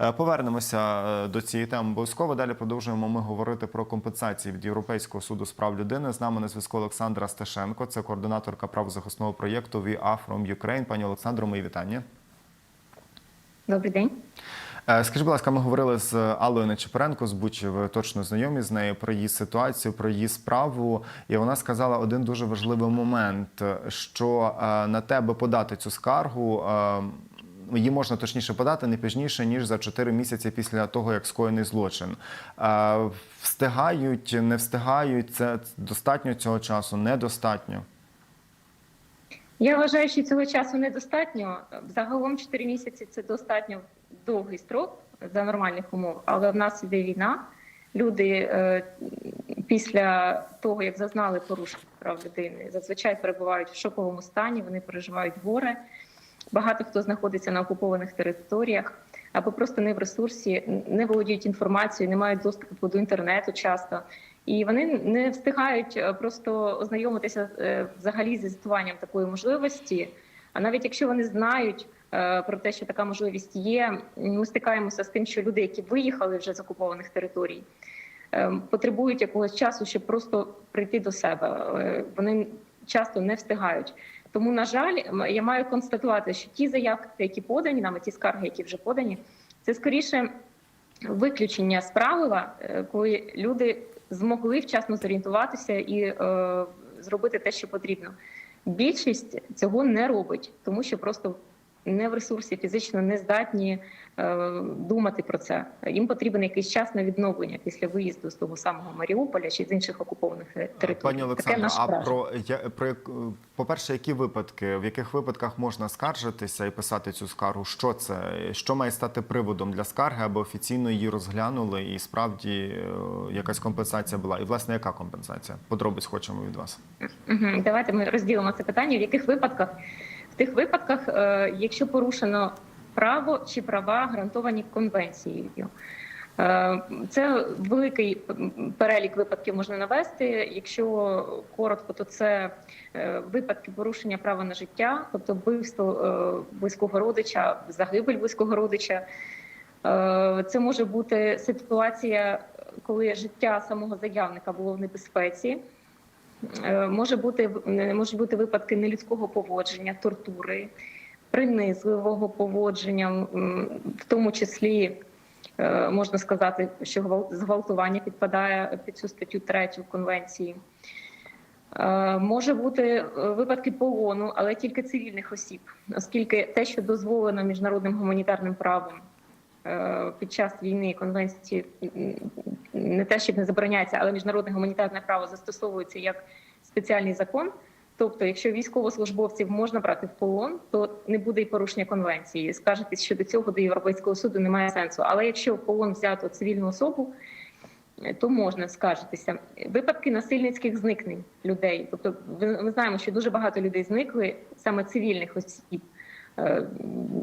Е, Повернемося е, до цієї теми обов'язково. Далі продовжуємо ми говорити про компенсації від Європейського суду з прав людини. З нами на зв'язку Олександра Сташенко, це координаторка правозахисного проєкту Are From Ukraine. Пані Олександро, мої вітання. Добрий день. Е, Скажіть, будь ласка, ми говорили з Аллою Нечепоренко з Бучі, ви точно знайомі з нею про її ситуацію, про її справу. І вона сказала один дуже важливий момент: що на тебе подати цю скаргу. Її можна точніше подати не пізніше ніж за 4 місяці після того, як скоєний злочин. Встигають, не встигають. Це достатньо цього часу, недостатньо. Я вважаю, що цього часу недостатньо. Загалом 4 місяці це достатньо довгий строк за нормальних умов, але в нас іде війна. Люди е, після того, як зазнали порушення прав людини, зазвичай перебувають в шоковому стані, вони переживають горе. Багато хто знаходиться на окупованих територіях або просто не в ресурсі, не володіють інформацією, не мають доступу до інтернету часто. І вони не встигають е, просто ознайомитися е, взагалі зі існуванням такої можливості. А навіть якщо вони знають е, про те, що така можливість є, ми стикаємося з тим, що люди, які виїхали вже з окупованих територій, потребують якогось часу, щоб просто прийти до себе. Вони часто не встигають. Тому, на жаль, я маю констатувати, що ті заявки, які подані нами, ті скарги, які вже подані, це скоріше виключення з правила, е, коли люди змогли вчасно зорієнтуватися і е, зробити те, що потрібно. Більшість цього не робить, тому що просто не в ресурсі фізично не здатні е, думати про це. Їм потрібен якийсь час на відновлення після виїзду з того самого Маріуполя чи з інших окупованих е, територій. Пані наше а враження. про, я- про по-перше, які випадки, в яких випадках можна скаржитися і писати цю скаргу? Що це? Що має стати приводом для скарги, аби офіційно її розглянули і справді е, якась компенсація була? І власне яка компенсація? Подробиць хочемо від вас. Давайте ми розділимо це питання. В яких випадках? Тих випадках, е, якщо порушено право чи права гарантовані конвенцією. Е, Це великий перелік випадків можна навести. Якщо коротко, то це е, випадки порушення права на життя, тобто вбивство близького родича, загибель близького родича. Це може бути ситуація, коли життя самого заявника було в небезпеці. Е, Може бути можуть бути випадки нелюдського поводження, тортури, принизливого поводження, в тому числі е, можна сказати, що зґвалтування підпадає під цю статтю 3 конвенції. Е, Може бути випадки полону, але тільки цивільних осіб, оскільки те, що дозволено міжнародним гуманітарним правом під час війни конвенції не те, щоб не забороняється, але міжнародне гуманітарне право застосовується як спеціальний закон. Тобто, якщо військовослужбовців можна брати в полон, то не буде і порушення конвенції. Скажете, що до цього до європейського суду немає сенсу. Але якщо в полон взято цивільну особу, е, то можна скаржитися. Випадки насильницьких зникнень людей. Тобто, ми знаємо, що дуже багато людей зникли саме цивільних осіб. Е,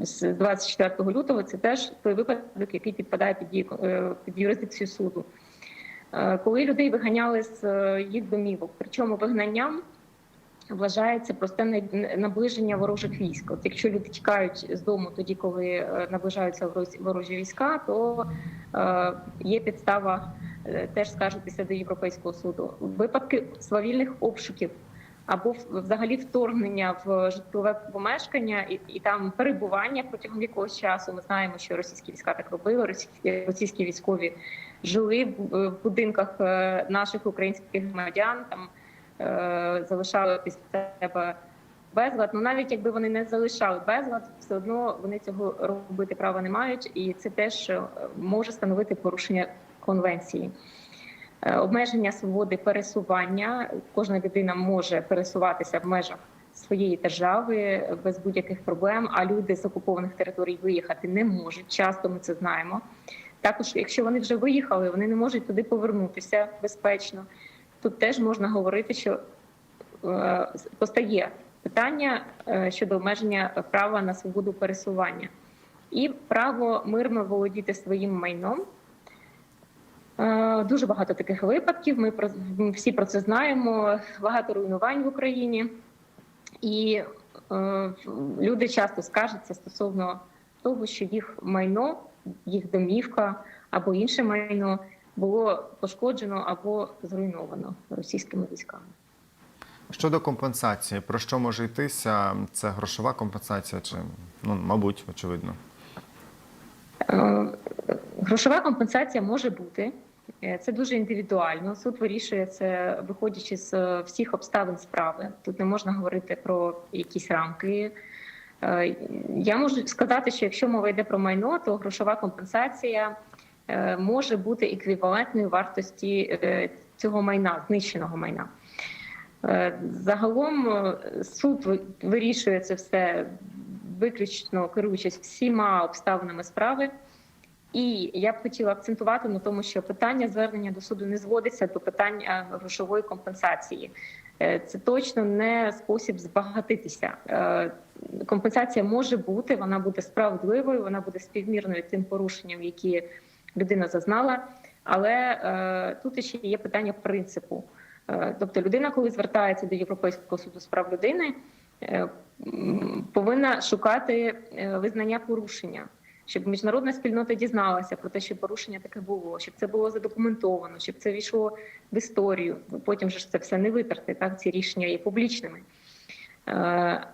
З 24 лютого це теж той випадок, який підпадає під дію е, під юрисдикцію суду. Е, Коли людей виганяли з їх домівок, причому вигнанням вважається просте на- наближення ворожих військ. От якщо люди тікають з дому тоді, коли наближаються ворожі війська, то є підстава теж скаржитися до Європейського суду. Випадки свавільних обшуків або взагалі вторгнення в житлове помешкання і, і там перебування протягом якогось часу. Ми знаємо, що російські війська так робили. Російські, російські військові жили в, будинках е, наших українських громадян. Там е, залишали після себе безлад. Ну навіть якби вони не залишали безлад, все одно вони цього робити права не мають, і це теж е, може становити порушення конвенції. Е, Обмеження свободи пересування. Кожна людина може пересуватися в межах своєї держави без будь-яких проблем. А люди з окупованих територій виїхати не можуть. Часто ми це знаємо. Також, якщо вони вже виїхали, вони не можуть туди повернутися безпечно. Тут теж можна говорити, що е, постає питання е, щодо обмеження права на свободу пересування і право мирно володіти своїм майном. Е, Дуже багато таких випадків. Ми про всі про це знаємо. Багато руйнувань в Україні, і е, люди часто скаржаться стосовно того, що їх майно їх домівка або інше майно було пошкоджено або зруйновано російськими військами. Щодо компенсації, про що може йтися? Це грошова компенсація, чи ну, мабуть, очевидно. Е, Грошова компенсація може бути. Е, Це дуже індивідуально. Суд вирішує це, виходячи з е, всіх обставин справи. Тут не можна говорити про якісь рамки. Е, Я можу сказати, що якщо мова йде про майно, то грошова компенсація може бути еквівалентною вартості цього майна, знищеного майна. Загалом суд вирішує це все виключно керуючись всіма обставинами справи. І я б хотіла акцентувати на тому, що питання звернення до суду не зводиться до питання грошової компенсації. Е, Це точно не спосіб збагатитися. Е, Компенсація може бути, вона буде справедливою, вона буде співмірною тим порушенням, які людина зазнала. Але е, тут ще є питання принципу. Тобто, людина, коли звертається до Європейського суду з прав людини, повинна шукати визнання порушення, щоб міжнародна спільнота дізналася про те, що порушення таке було, щоб це було задокументовано, щоб це війшло в історію. Потім же ж це все не витерти. Так ці рішення є публічними. Е,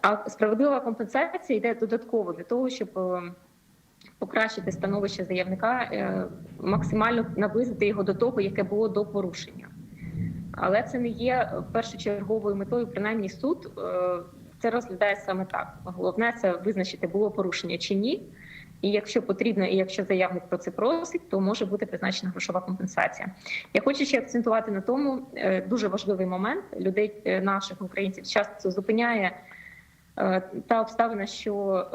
А справедлива компенсація йде додатково для того, щоб е, покращити становище заявника, е, максимально наблизити його до того, яке було до порушення. Але це не є першочерговою метою, принаймні суд це розглядає саме так. Головне це визначити, було порушення чи ні. І якщо потрібно, і якщо заявник про це просить, то може бути призначена грошова компенсація. Я хочу ще акцентувати на тому е, дуже важливий момент людей е, наших українців часто зупиняє е, та обставина, що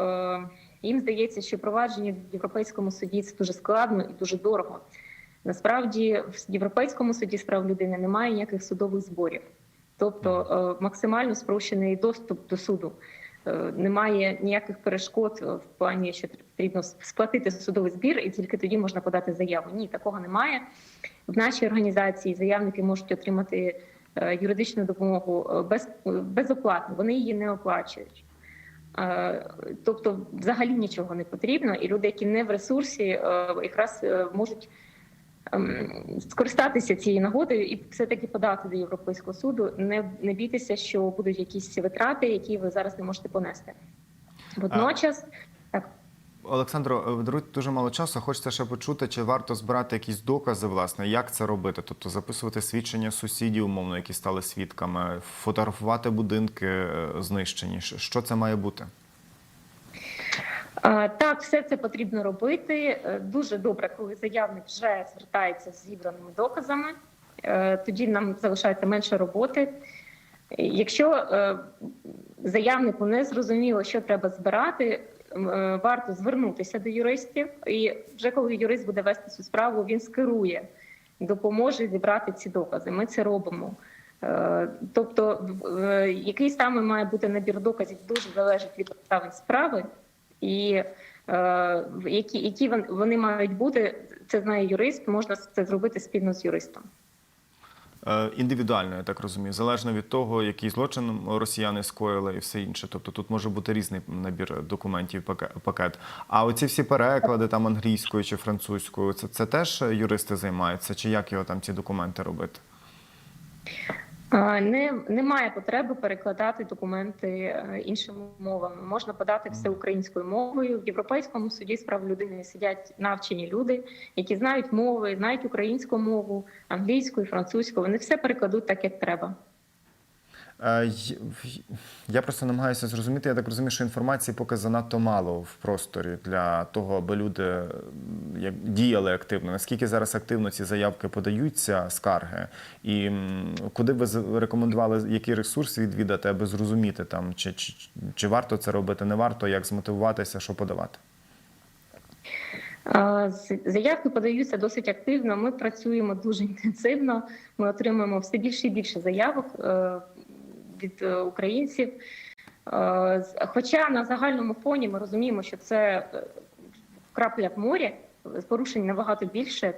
їм здається, що провадження в європейському суді це дуже складно і дуже дорого. Насправді в європейському суді з прав людини немає ніяких судових зборів, тобто максимально спрощений доступ до суду. Немає ніяких перешкод в плані, що потрібно сплатити судовий збір, і тільки тоді можна подати заяву. Ні, такого немає. В нашій організації заявники можуть отримати е, юридичну допомогу е, без, безоплатно, вони її не оплачують. Е, Тобто, взагалі нічого не потрібно, і люди, які не в ресурсі, е, якраз е, можуть ем, скористатися цією нагодою і все-таки подати до Європейського суду. Не, не бійтеся, що будуть якісь витрати, які ви зараз не можете понести. Водночас, так. Олександро, ви даруйте дуже мало часу. Хочеться ще почути, чи варто збирати якісь докази, власне, як це робити? Тобто записувати свідчення сусідів, умовно, які стали свідками, фотографувати будинки е, знищені. Що- це має бути? Е, Так, все це потрібно робити. Е, Дуже добре, коли заявник вже звертається з зібраними доказами. Е, Тоді нам залишається менше роботи. Якщо е, заявнику не зрозуміло, що треба збирати, е, варто звернутися до юристів. І вже коли юрист буде вести цю справу, він скерує, допоможе зібрати ці докази. Ми це робимо. Е, Тобто, е, який саме має бути набір доказів, дуже залежить від обставин справи, і е, які, які вони мають бути, це знає юрист. Можна це зробити спільно з юристом. Е, Індивідуально, я так розумію, залежно від того, який злочин росіяни скоїли і все інше. Тобто тут може бути різний набір документів, пакет. А оці всі переклади там англійською чи французькою, це, це теж юристи займаються, чи як його там ці документи робити? А, Не, немає потреби перекладати документи е, іншими мовами. Можна подати все українською мовою. В Європейському суді з прав людини сидять навчені люди, які знають мови, знають українську мову, англійську і французьку. Вони все перекладуть так, як треба. Е, Я просто намагаюся зрозуміти. Я так розумію, що інформації поки занадто мало в просторі для того, аби люди діяли активно. Наскільки зараз активно ці заявки подаються, скарги, і куди б ви рекомендували, який ресурс відвідати, аби зрозуміти там, чи, чи, чи варто це робити, не варто, як змотивуватися, що подавати? Заявки подаються досить активно. Ми працюємо дуже інтенсивно. Ми отримуємо все більше і більше заявок е, від е, українців. Е, Хоча на загальному фоні ми розуміємо, що це е, крапля в морі, порушень набагато більше,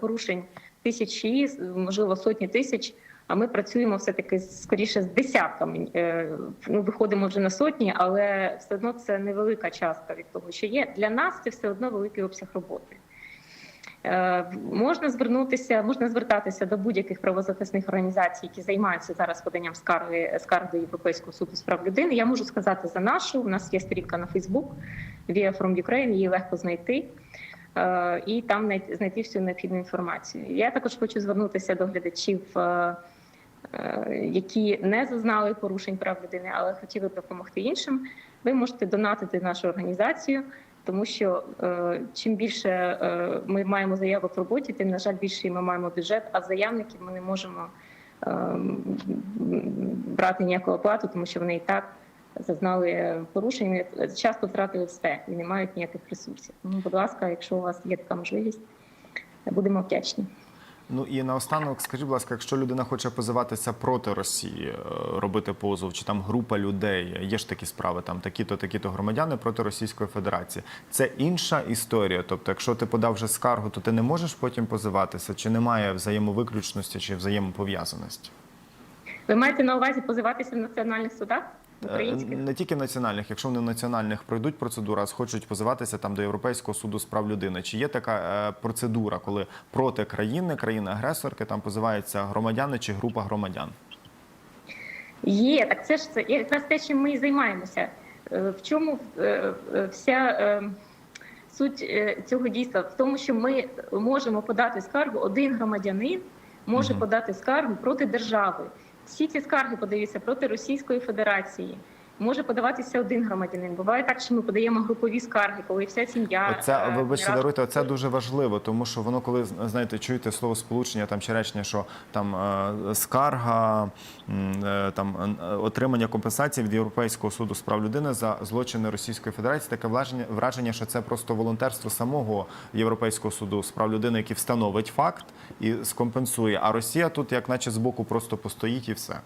порушень тисячі, можливо, сотні тисяч. А ми працюємо все таки скоріше з десятками. Ну, виходимо вже на сотні, але все одно це невелика частка від того, що є. Для нас це все одно великий обсяг роботи. Е, Можна звернутися, можна звертатися до будь-яких правозахисних організацій, які займаються зараз поданням скарги скарг до Європейського суду з прав людини. Я можу сказати за нашу. У нас є сторінка на Фейсбук Via from Ukraine, її легко знайти. Е, І там знайти- всю необхідну інформацію. Я також хочу звернутися до глядачів, е, які не зазнали порушень прав людини, але хотіли допомогти іншим. Ви можете донатити нашу організацію, тому що е, чим більше е, ми маємо заявок в роботі, тим на жаль більше ми маємо бюджет. А заявників ми не можемо е, брати ніяку оплату, тому що вони і так зазнали порушень, часто втратили все і не мають ніяких ресурсів. Тому, будь ласка, якщо у вас є така можливість, будемо вдячні. Ну і наостанок, скажіть, будь ласка, якщо людина хоче позиватися проти Росії, е, робити позов, чи там група людей, є ж такі справи, там такі-то, такі-то громадяни проти Російської Федерації. Це інша історія. Тобто, якщо ти подав вже скаргу, то ти не можеш потім позиватися, чи немає взаємовиключності чи взаємопов'язаності? Ви маєте на увазі позиватися в національних судах українських? Не тільки національних, якщо вони національних пройдуть процедуру, а хочуть позиватися там до Європейського суду з прав людини. Чи є така е, процедура, коли проти країни, країни-агресорки там позиваються громадяни чи група громадян? Є, так це ж це якраз те, чим ми і займаємося. Е, В чому е, е, вся е, суть е, цього дійства? В тому, що ми можемо подати скаргу, один громадянин може Мгм. подати скаргу проти держави. Всі ці скарги подаються проти Російської Федерації. Може подаватися один громадянин. Буває так, що ми подаємо групові скарги, коли вся сім'я. Оце е, вибачте, даруйте, оце дуже важливо, тому що воно, коли знаєте, чуєте слово сполучення там чи речення, що там е, скарга, е, там отримання компенсації від Європейського суду з прав людини за злочини Російської Федерації, таке враження, враження, що це просто волонтерство самого Європейського суду з прав людини, який встановить факт і скомпенсує. А Росія тут, як наче збоку, просто постоїть і все.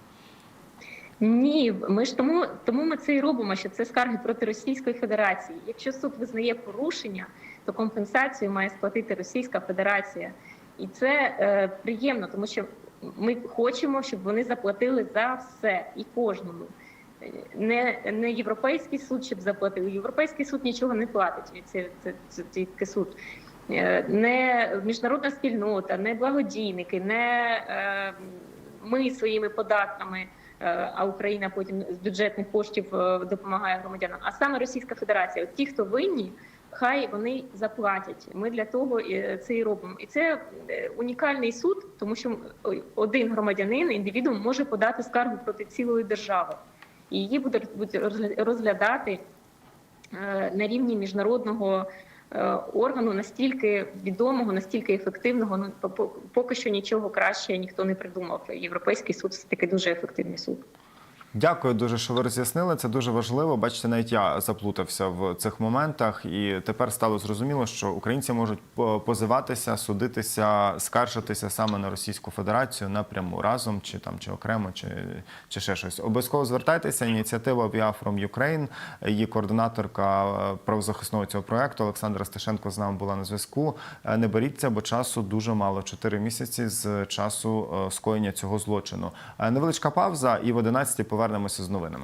Ні, ми ж тому, тому ми це і робимо, що це скарги проти Російської Федерації. Якщо суд визнає порушення, то компенсацію має сплатити Російська Федерація, і це е, приємно, тому що ми хочемо, щоб вони заплатили за все і кожному. Не, не європейський суд, щоб заплатив. Європейський суд нічого не платить. Це, це, це тільки суд. Е, Не міжнародна спільнота, не благодійники, не е, ми своїми податками. Е, А Україна потім з бюджетних коштів е, допомагає громадянам. А саме Російська Федерація, ті, хто винні, хай вони заплатять. Ми для того і це і робимо. І це е, унікальний суд, тому що один громадянин, індивідуум може подати скаргу проти цілої держави, і її буде розглядати е, на рівні міжнародного. Е, Органу настільки відомого, настільки ефективного, ну по- по- поки що нічого краще ніхто не придумав. Європейський суд це таки дуже ефективний суд. Дякую дуже, що ви роз'яснили. Це дуже важливо. Бачите, навіть я заплутався в цих моментах, і тепер стало зрозуміло, що українці можуть по- позиватися, судитися, скаржитися саме на Російську Федерацію напряму разом, чи там чи окремо, чи, чи ще щось. Обов'язково звертайтеся. Ініціатива «We from Ukraine», Її координаторка е, правозахисного цього проекту Олександра Стешенко з нами була на зв'язку. Е, Не боріться, бо часу дуже мало. Чотири місяці з часу е, скоєння цього злочину. Е, Невеличка пауза, і в 11 повернемося з новинами.